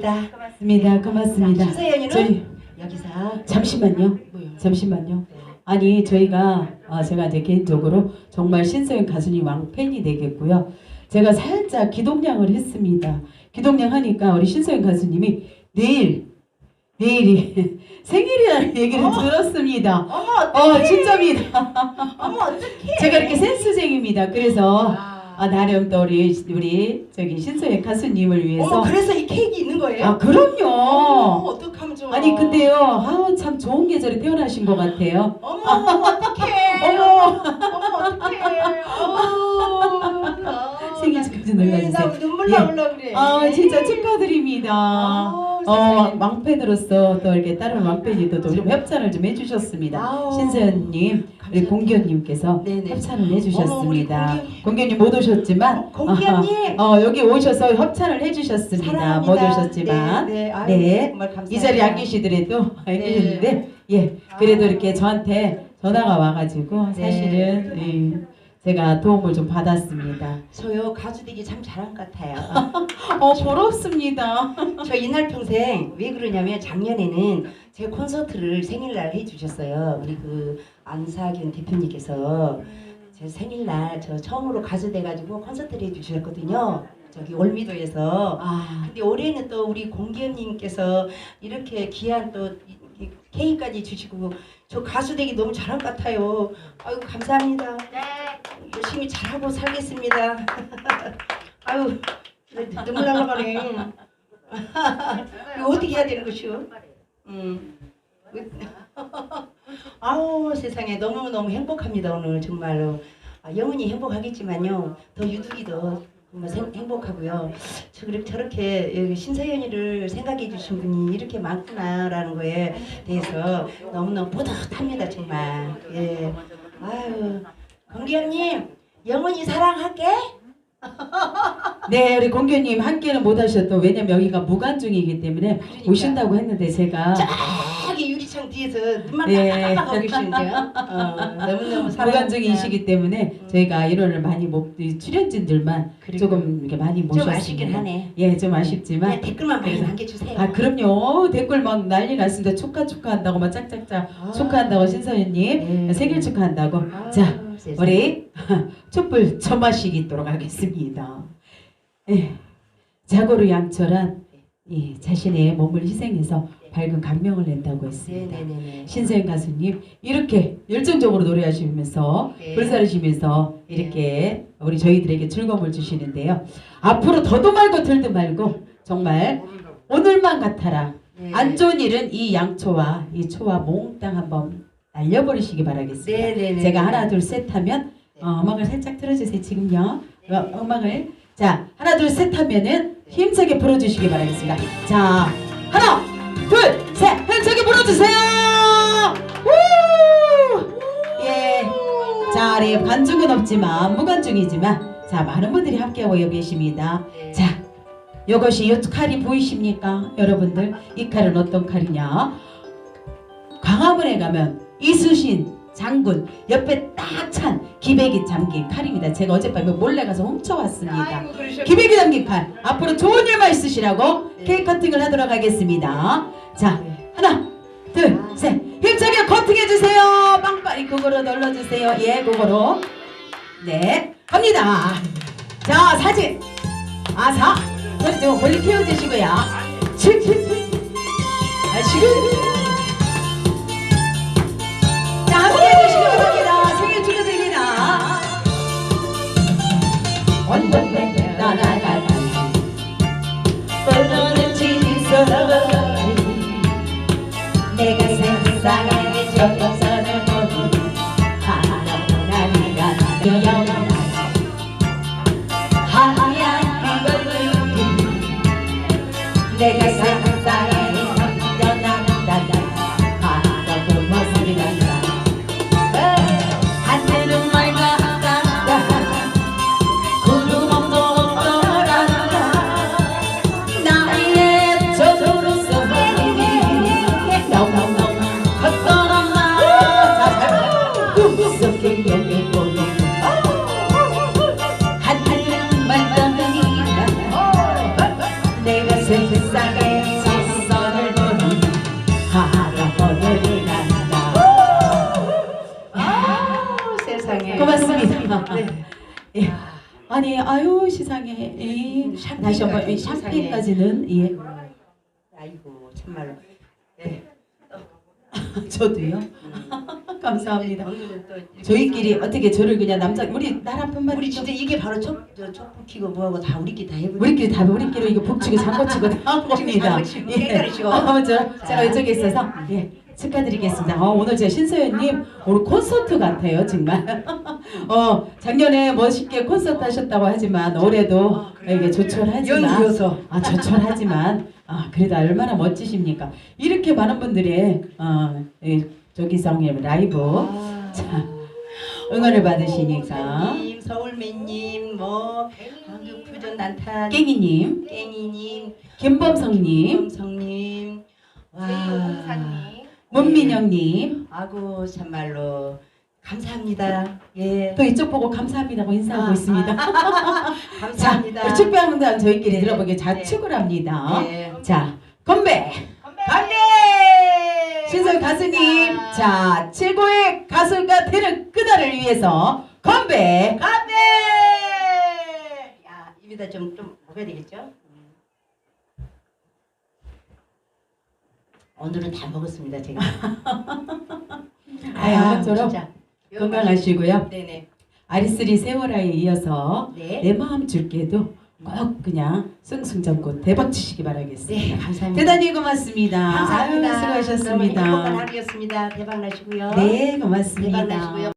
감사합니다. 고맙습니다. 고맙습니다. 신서연이는 저희 여기서 잠시만요. 잠시만요. 아니 저희가 아, 제가 이제 개인적으로 정말 신서연 가수님 왕팬이 되겠고요. 제가 살짝 기동량을 했습니다. 기동량 하니까 우리 신서연 가수님이 내일 내일이 생일이라는 얘기를 어. 들었습니다. 어머 어 어떡해. 진짜입니다. 어머 어떡해. 제가 이렇게 센스쟁입니다. 그래서 아, 아, 나름 또 우리 우리 저기 신서연 가수님을 위해서 어머 그래서 이 케이크 있는 거예요? 아 그럼요. 어머 어떡하면 좋아. 아니 근데요, 아우 참 좋은 계절에 태어나신 것 같아요. 어머 어머 어떡해. 어머 어머 어떡해. 좀 눌러주세요. 나 눈물 예. 나올라 그래. 아 진짜 축하드립니다. 아우, 어. 왕팬으로서 또 이렇게 다른 왕팬이 또좀 협찬을 좀 해주셨습니다. 아우. 신서연님, 우리 네네. 협찬을 해주셨습니다. 공견님 못 오셨지만 어. 어, 여기 오셔서 협찬을 해주셨습니다. 사랑합니다. 못 오셨지만 네, 네. 아유, 네. 이 자리에 안 계시더라도 안 네. 계셨는데 예 그래도 아. 이렇게 저한테 전화가 와가지고 네. 사실은 예, 제가 도움을 좀 받았습니다. 저요 가수 되기 참 잘한 것 같아요. 어 부럽습니다. 저 이날 평생 왜 그러냐면 작년에는 제 콘서트를 생일날 해주셨어요. 우리 그 안사균 대표님께서 제 생일날 저 처음으로 가수 돼가지고 콘서트를 해주셨거든요. 저기 올미도에서. 아 근데 올해는 또 우리 공기현님께서 이렇게 귀한 또 이 케이크까지 주시고 저 가수 되기 너무 잘한 것 같아요. 아유 감사합니다. 열심히 잘하고 살겠습니다. 아유 나 눈물 나가네. 이거 어떻게 해야 되는 것이오? 음. 아우 세상에 너무 너무 행복합니다 오늘 정말로 아, 영원히 행복하겠지만요 더 유두기 더 정말 생- 행복하고요. 저 그렇게 저렇게 여기 신서연이를 생각해 주신 분이 이렇게 많구나라는 거에 대해서 너무너무 뿌듯합니다 정말. 예. 아유 공기현님 영원히 사랑할게. 네, 우리 공교님 함께는 못 하셨던 왜냐면 여기가 무관중이기 때문에 그러니까. 오신다고 했는데 제가 유리창 뒤에서 눈만 네. 깜깜하고 계시는데요. 어, 너무너무 사랑합니다. 무관중 이시기 때문에 음. 저희가 일원을 많이 못 이 출연진들만 그리고 조금 이렇게 많이 좀 모셨습니다. 아쉽긴 하네. 예, 좀 아쉽지만 그냥 댓글만 많이 그래서- 남겨주세요. 아 그럼요 댓글 막 난리 났습니다 축하 축하한다고 막 짝짝짝 아. 축하한다고 신서연님 네. 생일 축하한다고 아, 자 세상에. 우리 촛불 점마식 있도록 하겠습니다 예, 자고로 양철한 예, 자신의 몸을 희생해서 밝은 감명을 낸다고 했습니다 네네네네. 신서연 가수님 이렇게 열정적으로 노래하시면서 네. 불사르시면서 이렇게 우리 저희들에게 즐거움을 주시는데요 앞으로 더도 말고 덜도 말고 정말 오늘만 같아라 네. 안 좋은 일은 이 양초와 이 초와 몽땅 한번 날려버리시기 바라겠습니다. 네네네. 제가 하나 둘 셋 하면 어, 음악을 살짝 틀어주세요. 지금요. 어, 음악을 자 하나 둘 셋 하면은 힘차게 불어주시기 바라겠습니다. 자 하나 둘셋 힘차게 불어주세요. 우! 예. 자 우리 관중은 없지만 무관중이지만 자 많은 분들이 함께하고 계십니다. 네. 자, 이것이 이 칼이 보이십니까? 여러분들, 이 칼은 어떤 칼이냐? 광화문에 가면 이수신 장군 옆에 딱 찬 기백이 잠긴 칼입니다. 제가 어젯밤에 몰래 가서 훔쳐왔습니다. 아이고. 기백이 담긴 칼. 앞으로 좋은 일만 있으시라고 네. 케이크 커팅을 하도록 하겠습니다. 자, 네. 하나, 둘, 셋. 힘차게 커팅해주세요. 빵빵히 그거로 눌러주세요. 예, 그거로. 네, 갑니다. 자, 사진. 아사. 머리 좀 멀리 키워주시고요. 칠, 칠, 칠. 아, 지금. 내가 세상에 적어 샴페인 다시 한번 이 세상에. 샴페인까지는 예 아이고 참말로. 예. 저도요 음. 감사합니다. 오늘은 또 이렇게 저희끼리 어떻게 저를 그냥 남자 우리 나라뿐만 우리 우리 진짜 이게 바로 촉저 촉불 키고 뭐하고 다 우리끼리 다 해보자. 우리끼리 다 우리끼리 이거 북치고 장고치고 다. 장구치고 깨가리치고. 어, 저, 제가 이쪽에 있어서 예 축하드리겠습니다. 어, 오늘 제 신서연님 오늘 콘서트 같아요 정말. 어 작년에 멋있게 콘서트 하셨다고 하지만 올해도 아, 그래요? 이게 조촐하지만 연이어서. 아 조촐하지만 아 그래도 얼마나 멋지십니까? 이렇게 많은 분들의 어 예, 조기성의 라이브. 아. 자, 응원을 받으시니까 서울매님, 뭐 한국 퓨전 난탄, 깽이님, 깽이님, 김범성님, 김성님, 와, 문민영님. 아고 참말로 감사합니다. 예, 또 이쪽 보고 감사합니다고 인사하고 아, 있습니다. 자, 감사합니다. 우리 축배합니다. 저희끼리 네. 들어보기 네. 자축을 합니다. 예. 자, 건배! 건배! 신설 가수님, 자, 최고의 가수가 되는 그날을 위해서 건배! 건배! 야, 입에다 좀, 좀 먹어야 되겠죠? 음. 오늘은 다 먹었습니다, 제가. 아유, 아무쪼록 진짜. 건강하시고요. 네네. 아리스리 세월아에 이어서 네. 내 마음 줄게도 꼭 그냥 승승장구 대박 치시기 바라겠습니다. 네, 감사합니다. 대단히 고맙습니다. 감사합니다. 아유, 수고하셨습니다. 행복한 하루였습니다. 대박 나시고요. 네, 고맙습니다. 대박 나시고요.